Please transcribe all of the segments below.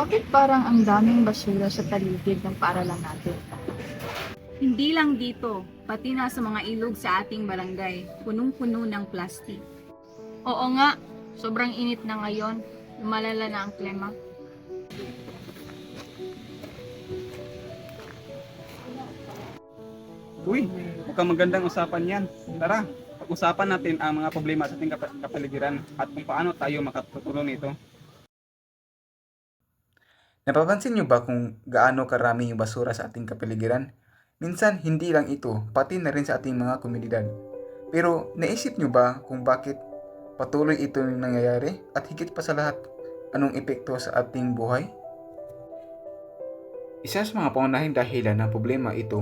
Bakit parang ang daming basura sa paligid ng paaralan natin? Hindi lang dito, pati na sa mga ilog sa ating barangay, punong-puno ng plastic. Oo nga, sobrang init na ngayon, lumalala na ang klima. Uy, mukhang magandang usapan yan. Tara, pag-usapan natin ang mga problema sa ating kap- kapaligiran at kung paano tayo makatutulong nito. Napapansin niyo ba kung gaano karami yung basura sa ating kapaligiran? Minsan, hindi lang ito, pati na rin sa ating mga komunidad. Pero naisip niyo ba kung bakit patuloy ito yung nangyayari? At higit pa sa lahat, anong epekto sa ating buhay? Isa sa mga pangunahing dahilan ng problema ito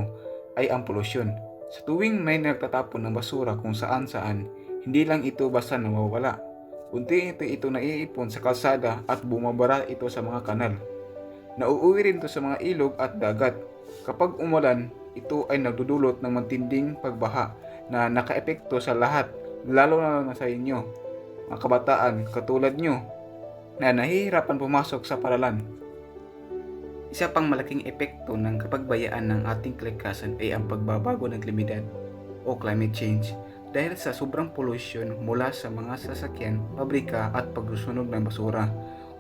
ay ang polusyon. Sa tuwing may nagtatapon ng basura kung saan saan, hindi lang ito basta nawawala. Unti-unti ito naiipon sa kalsada at bumabara ito sa mga kanal. Nauuwi rin ito sa mga ilog at dagat. Kapag umulan, ito ay nagdudulot ng matinding pagbaha na nakaepekto sa lahat, lalo na sa inyo, mga kabataan katulad nyo, na nahihirapan pumasok sa paralan. Isa pang malaking epekto ng kapagbayaan ng ating kalikasan ay ang pagbabago ng klimidad o climate change dahil sa sobrang pollution mula sa mga sasakyan, pabrika at pagsusunog ng basura.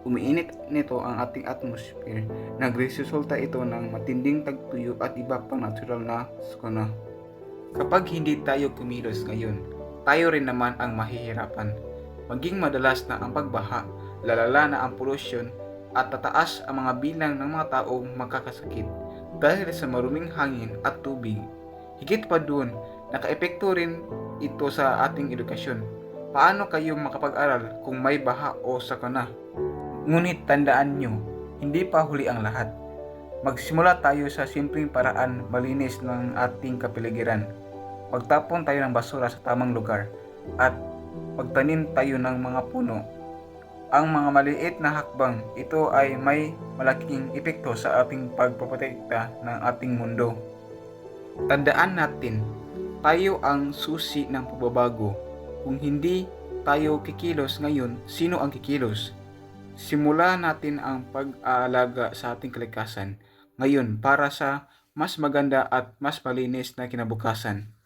Umiinit nito ang ating atmosphere. Nagresulta ito ng matinding tagtuyo at iba pang natural na sakuna. Kapag hindi tayo kumilos ngayon, tayo rin naman ang mahihirapan. Maging madalas na ang pagbaha, lalala na ang pollution at tataas ang mga bilang ng mga taong makakasakit dahil sa maruming hangin at tubig. Higit pa doon, nakaepekto rin ito sa ating edukasyon. Paano kayo makapag-aral kung may baha o sakana? Ngunit tandaan nyo, hindi pa huli ang lahat. Magsimula tayo sa simpleng paraan malinis ng ating kapiligiran. Pagtapon tayo ng basura sa tamang lugar at pagtanim tayo ng mga puno. Ang mga maliit na hakbang, ito ay may malaking epekto sa ating pagpaprotekta ng ating mundo. Tandaan natin, tayo ang susi ng pagbabago. Kung hindi tayo kikilos ngayon, sino ang kikilos? Simula natin ang pag-aalaga sa ating kalikasan ngayon para sa mas maganda at mas malinis na kinabukasan.